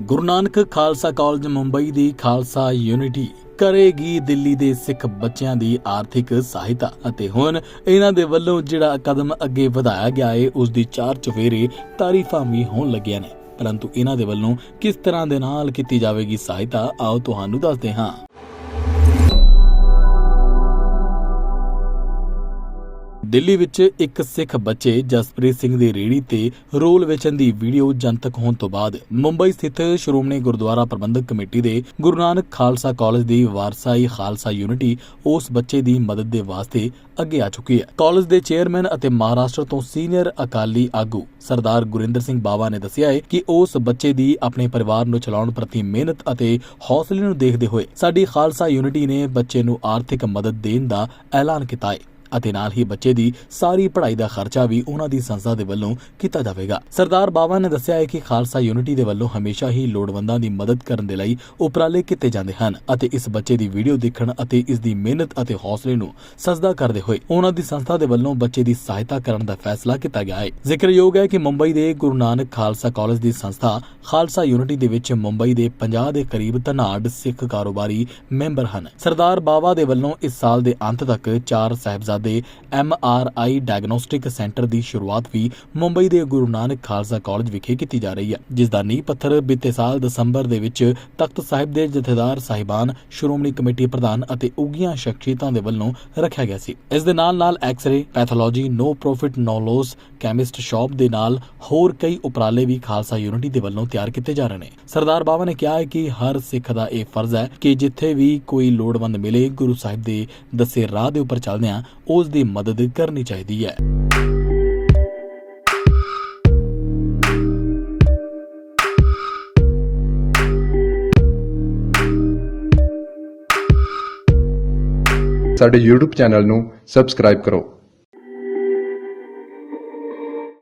ਗੁਰੂ Nanak Khalsa college Mumbai ਦੀ Khalsa unity ਕਰੇਗੀ ਦਿੱਲੀ ਦੇ ਸਿੱਖ ਬੱਚਿਆਂ ਦੀ ਆਰਥਿਕ ਸਹਾਇਤਾ ਅਤੇ ਹੁਣ ਇਹਨਾਂ ਦੇ ਵੱਲੋਂ ਜਿਹੜਾ ਕਦਮ ਅੱਗੇ ਵਧਾਇਆ ਗਿਆ ਹੈ ਉਸ ਦੀ ਚਾਰ ਚੁਫੇਰੇ ਤਾਰੀਫਾਂ ਵੀ ਹੋਣ ਲੱਗੀਆਂ ਨੇ। ਪਰੰਤੂ ਇਹਨਾਂ ਦੇ ਵੱਲੋਂ ਕਿਸ ਤਰ੍ਹਾਂ ਦੇ ਨਾਲ ਕੀਤੀ ਜਾਵੇਗੀ ਸਹਾਇਤਾ, ਆਓ ਤੁਹਾਨੂੰ ਦੱਸਦੇ ਹਾਂ। ਦਿੱਲੀ ਵਿੱਚ ਇੱਕ ਸਿੱਖ ਬੱਚੇ ਜਸਪ੍ਰੀਤ ਸਿੰਘ ਦੀ ਰੇੜੀ ਤੇ ਰੋਲ ਵੇਚਣ ਦੀ ਵੀਡੀਓ ਜਨਤਕ ਹੋਣ ਤੋਂ ਬਾਅਦ ਮੁੰਬਈ ਸਥਿਤ ਸ਼੍ਰੋਮਣੀ ਗੁਰਦੁਆਰਾ ਪ੍ਰਬੰਧਕ ਕਮੇਟੀ ਦੇ ਗੁਰੂ ਨਾਨਕ ਖਾਲਸਾ ਕਾਲਜ ਦੀ ਵਾਰਸਾਈ ਖਾਲਸਾ ਯੂਨਿਟੀ ਉਸ ਬੱਚੇ ਦੀ ਮਦਦ ਦੇ ਵਾਸਤੇ ਅੱਗੇ ਆ ਚੁੱਕੀ ਹੈ। ਕਾਲਜ ਦੇ ਚੇਅਰਮੈਨ ਅਤੇ ਮਹਾਰਾਸ਼ਟਰ ਤੋਂ ਸੀਨੀਅਰ ਅਕਾਲੀ ਆਗੂ ਸਰਦਾਰ ਗੁਰਿੰਦਰ ਸਿੰਘ ਬਾਵਾ ਨੇ ਦੱਸਿਆ ਹੈ ਕਿ ਉਸ ਬੱਚੇ ਦੀ ਆਪਣੇ ਪਰਿਵਾਰ ਨੂੰ ਚਲਾਉਣ ਪ੍ਰਤੀ ਮਿਹਨਤ ਅਤੇ ਹੌਸਲੇ ਨੂੰ ਦੇਖਦੇ ਹੋਏ ਸਾਡੀ ਖਾਲਸਾ ਯੂਨਿਟੀ ਨੇ ਬੱਚੇ ਨੂੰ ਆਰਥਿਕ ਮਦਦ ਦੇਣ ਦਾ ਐਲਾਨ ਕੀਤਾ ਹੈ। ਅਤੇ ਨਾਲ ਹੀ ਬੱਚੇ ਦੀ ਸਾਰੀ ਪੜ੍ਹਾਈ ਦਾ ਖਰਚਾ ਵੀ ਉਹਨਾਂ ਦੀ ਸੰਸਥਾ ਦੇ ਵੱਲੋਂ ਕੀਤਾ ਜਾਵੇਗਾ। ਸਰਦਾਰ ਬਾਵਾ ਨੇ ਦੱਸਿਆ ਹੈ ਕਿ ਖਾਲਸਾ ਯੂਨਿਟੀ ਦੇ ਵੱਲੋਂ ਹਮੇਸ਼ਾ ਹੀ ਲੋੜਵੰਦਾਂ ਦੀ ਮਦਦ ਕਰਨ ਦੇ ਲਈ ਉਪਰਾਲੇ ਕੀਤੇ ਜਾਂਦੇ ਹਨ ਅਤੇ ਇਸ ਬੱਚੇ ਦੀ ਵੀਡੀਓ ਦੇਖਣ ਅਤੇ ਇਸ ਦੀ ਮਿਹਨਤ ਅਤੇ ਹੌਸਲੇ ਨੂੰ ਸਜਦਾ ਕਰਦੇ ਹੋਏ ਉਹਨਾਂ ਦੀ ਸੰਸਥਾ ਦੇ ਵੱਲੋਂ ਬੱਚੇ ਦੀ ਸਹਾਇਤਾ ਕਰਨ ਦਾ ਫੈਸਲਾ ਕੀਤਾ ਗਿਆ ਹੈ। ਜ਼ਿਕਰਯੋਗ ਹੈ ਕਿ ਮੁੰਬਈ ਦੇ ਗੁਰੂ ਨਾਨਕ ਖਾਲਸਾ ਕਾਲਜ ਦੀ ਸੰਸਥਾ ਖਾਲਸਾ ਯੂਨਿਟੀ ਦੇ ਵਿੱਚ ਮੁੰਬਈ ਦੇ 50 ਦੇ ਕਰੀਬ ਧਨਾਢ ਸਿੱਖ ਕਾਰੋਬਾਰੀ ਮੈਂਬਰ ਹਨ। ਸਰਦਾਰ ਬਾਵਾ ਦੇ ਵੱਲੋਂ ਇਸ ਸਾਲ ਦੇ ਅੰਤ ਤੱਕ Char Sahibzade M R I diagnostic centre ਦੀ ਸ਼ੁਰੂਆਤ ਵੀ ਮੁੰਬਈ ਦੇ ਗੁਰੂ ਨਾਨਕ ਖਾਲਸਾ ਕਾਲਜ ਵਿਖੇ ਕੀਤੀ ਜਾ ਰਹੀ ਹੈ, ਜਿਸ ਦਾ ਨੀਂਹ ਪੱਥਰ ਬੀਤੇ ਸਾਲ ਦਸੰਬਰ ਦੇ ਵਿੱਚ ਤਖਤ ਸਾਹਿਬ ਦੇ ਜਥੇਦਾਰ ਸਾਹਿਬਾਨ, ਸ਼੍ਰੋਮਣੀ ਕਮੇਟੀ ਪ੍ਰਧਾਨ ਅਤੇ ਉਗੀਆਂ ਸ਼ਖਸੀਅਤਾਂ ਦੇ ਵੱਲੋਂ ਰੱਖਿਆ ਗਿਆ ਸੀ। ਇਸ ਦੇ ਨਾਲ ਨਾਲ X-ray pathology no profit no loss chemist shop ਦੇ ਨਾਲ ਹੋਰ ਕਈ ਉਪਰਾਲੇ ਵੀ ਖਾਲਸਾ ਯੂਨਿਟੀ ਦੇ ਵੱਲੋਂ ਤਿਆਰ ਕੀਤੇ ਜਾ ਰਹੇ ਨੇ। ਸਰਦਾਰ ਬਾਬਾ ਨੇ ਕਿਹਾ ਹੈ ਕਿ ਹਰ ਸਿੱਖ ਦਾ ਇਹ ਫਰਜ਼ ਹੈ ਕਿ ਜਿੱਥੇ ਵੀ ਕੋਈ ਲੋੜਵੰਦ ਮਿਲੇ, ਗੁਰੂ ਸਾਹਿਬ ਦੇ ਦੱਸੇ ਰਾਹ ਦੇ ਉੱਪਰ ਚੱਲਦਿਆਂ ਉਸ ਦੀ ਮਦਦ ਕਰਨੀ ਚਾਹੀਦੀ ਹੈ। ਸਾਡੇ YouTube ਚੈਨਲ ਨੂੰ ਸਬਸਕ੍ਰਾਈਬ ਕਰੋ।